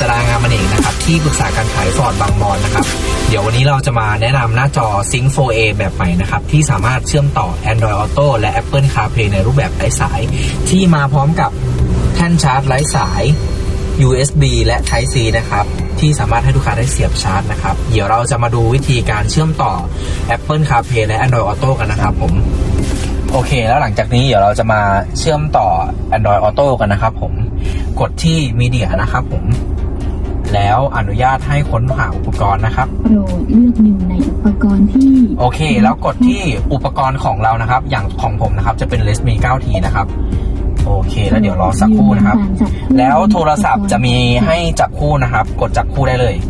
ษรางามเอกนะครับที่ปรึกษาการขายฟอร์ดบางบอนนะครับเดี๋ยววันนี้เราจะมาแนะนำหน้าจอ Sync 4A แบบใหม่นะครับที่สามารถเชื่อมต่อ Android Auto และ Apple CarPlay ในรูปแบบไร้สาย ที่มาพร้อมกับแท่นชาร์จไร้สาย USB และ Type C นะครับ ที่สามารถให้ลูกค้าได้เสียบชาร์จนะครับ เดี๋ยวเราจะมาดูวิธีการเชื่อมต่อ Apple CarPlay และ Android Auto กันนะครับผม โอเค แล้วหลังจากนี้เดี๋ยวเราจะมาเชื่อมต่อ Android Auto กันนะครับผม กดที่ Media นะครับผม แล้วอนุญาตให้ค้นหาอุปกรณ์นะครับ โปรดเลือกหนึ่งในอุปกรณ์ที่โอเค แล้วกดที่อุปกรณ์ของเรานะครับ อย่างของผมนะครับจะเป็น Resmi 9T นะครับ โอเค แล้วเดี๋ยวรอสักครู่นะครับ แล้วโทรศัพท์จะมีให้จับคู่นะครับ กดจับคู่ได้เลยเด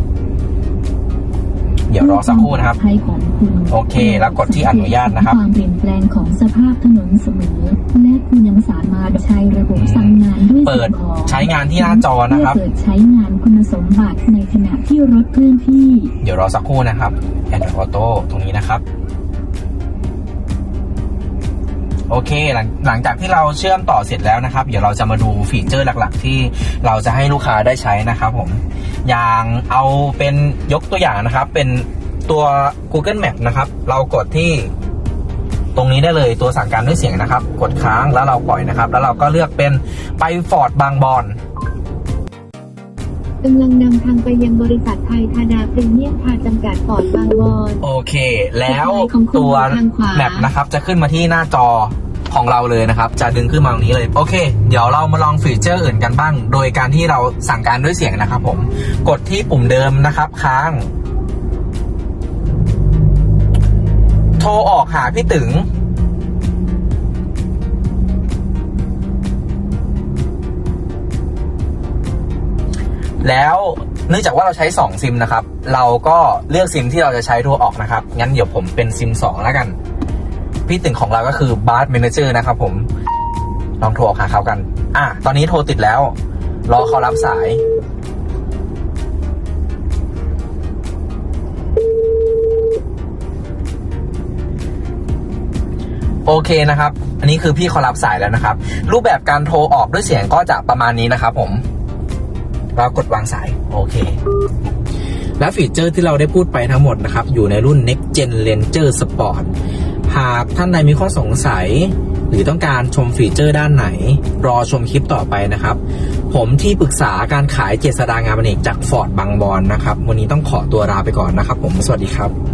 ี๋ยวร อสักครู่นะครับภัยของคุณโอเค แล้วกดที่อนุญาตนะครับ ความเปลี่ยนแปลงของสภาพถนนเสมอ และคุณยังสามารถใช้ระบบสั่งงานด้วยเปิดสิ่งของใช้งานที่หน้าจอนะครับเพื่อเปิดใช้งานคุณสมบัติในขณะที่รถเคลื่อนที่ เดี๋ยวรอสักครู่นะครับ Android Auto ตรงนี้นะครับโอเคหลังหลังจากที่เราเชื่อมต่อเสร็จแล้วนะครับ เดี๋ยวเราจะมาดูฟีเจอร์หลักๆ ที่เราจะให้ลูกค้าได้ใช้นะครับผมอย่างเอาเป็นยกตัวอย่างนะครับ เป็น ตัว Google Map นะครับ เรากดที่ตรงนี้ได้เลยตัวสั่งการด้วยเสียงนะครับ กดค้างแล้วเราปล่อยนะครับ แล้วเราก็เลือกเป็นไปฟอร์ดบางบอนกำลังนำทางไปยังบริษัทไทยธาดาพรีเมียมพาจำกัดปอดบางบอนโอเค แล้วของคุณตัวทางขวาแมปนะครับ จะขึ้นมาที่หน้าจอของเราเลยนะครับ จะดึงขึ้นมาตรงนี้เลย โอเค เดี๋ยวเรามาลองฟีเจอร์อื่นกันบ้าง โดยการที่เราสั่งการด้วยเสียงนะครับผม กดที่ปุ่มเดิมนะครับ ค้าง โทรออกหาพี่ตึง แล้วเนื่องจากว่าเราใช้ 2 ซิมนะครับ เราก็เลือกซิมที่เราจะใช้โทรออกนะครับ งั้นเดี๋ยวผมเป็นซิม 2 แล้วกัน พี่ตึงของเราก็คือ Bart Manager นะครับผม ลองโทรออกหาเขากัน อะ ตอนนี้โทรติดแล้ว รอเขารับสาย โอเคนะครับ อันนี้คือพี่เขารับสายแล้วนะครับ รูปแบบการโทรออกด้วยเสียงก็จะประมาณนี้นะครับผมเรากดวางสาย โอเค และฟีเจอร์ที่เราได้พูดไปทั้งหมดนะครับ อยู่ในรุ่น Next Gen Ranger Sport หากท่านใดมีข้อสงสัย หรือต้องการชมฟีเจอร์ด้านไหน รอชมคลิปต่อไปนะครับ ผมที่ปรึกษาการขายเจษดางานบันเอกจากฟอร์ดบางบอนนะครับ วันนี้ต้องขอตัวลาไปก่อนนะครับ ผม สวัสดีครับ